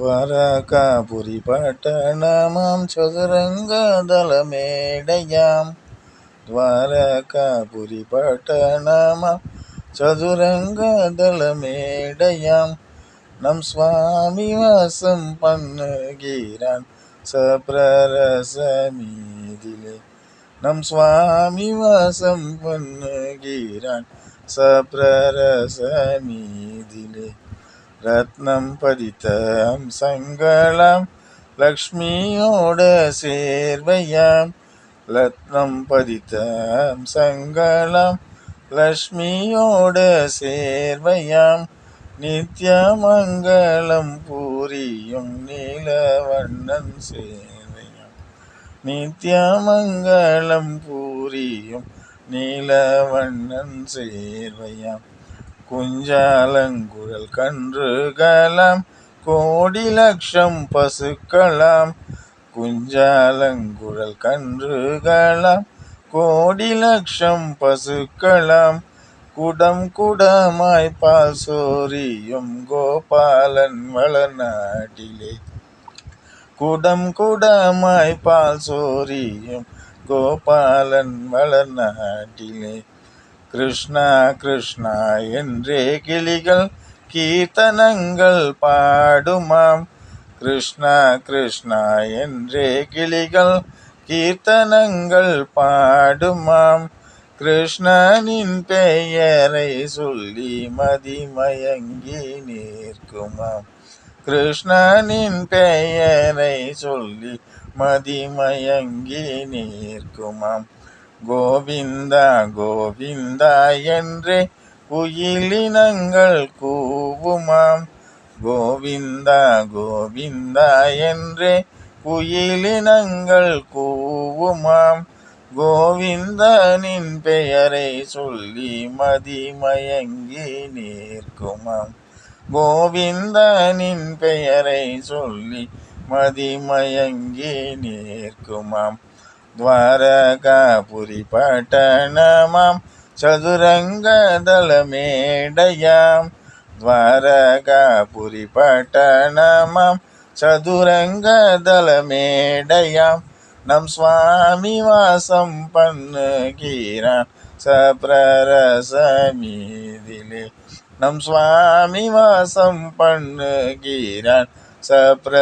ദ്വാരകാപുരി പട്ടണമാം ചതുരംഗദളമേടയാം. ദ്വാരകാപുരി പട്ടണമാം ചതുരംഗദളമേടയാം. നം സ്വാമി വാസം പന്നുകീരാൻ സപ്രരസമീതിലെ. നം സ്വാമി വാസം പൊന്നുകീരാൻ സപ്രരസമീതിലെ. ரத்னம் பதித்த அம்சங்களாம் லக்ஷ்மியோட சேர்வையாம். ரத்னம் பதித்த அம்சங்களாம் லக்ஷ்மியோட சேர்வையாம். நித்யமங்கலம் பூரியும் நீலவண்ணன் சேவையாம் நித்யமங்கலம் பூரியும் நீலவண்ணன் சேர்வையாம். குஞ்சாலங்குழல் கன்றுகளாம் கோடி லட்சம் பசுக்களாம் குஞ்சாலங்குழல் கன்றுகளாம் கோடி லட்சம் பசுக்களாம் குடம் குடமாய் பால் சோரியும் கோபாலன் வளநாட்டிலே குடம் குடமாய் பால் சோரியும் கோபாலன் வளநாட்டிலே கிருஷ்ணா கிருஷ்ணா என்றே கிளிகள் கீர்த்தனங்கள் பாடுமாம். கிருஷ்ணா கிருஷ்ணா என்றே கிளிகள் கீர்த்தனங்கள் பாடுமாம். கிருஷ்ணனின் பெயரை சொல்லி மதிமயங்கி நிற்குமாம். கிருஷ்ணனின் பெயரை சொல்லி மதிமயங்கி நிற்குமாம். கோவிந்தா கோவிந்தா என்றே குயிலினங்கள் கூவுமாம். கோவிந்தா கோவிந்தா என்றே குயிலினங்கள் கூவுமாம். கோவிந்தனின் பெயரை சொல்லி மதிமயங்கி நிற்குமாம். கோவிந்தனின் பெயரை சொல்லி மதிமயங்கி நிற்குமாம். ద్వారకాపురి పట్టణమాం చదురంగదళమేడయాం ద్వారకాపురి పట్టణమాం చదురంగదళమేడయాం நம் சுவாமி வாசம் பண்ணுகிறான் சப்ரரசமீதிலே நம் சுவாமி வாசம் பண்ணுகிறான் சப்ரரசமீதிலே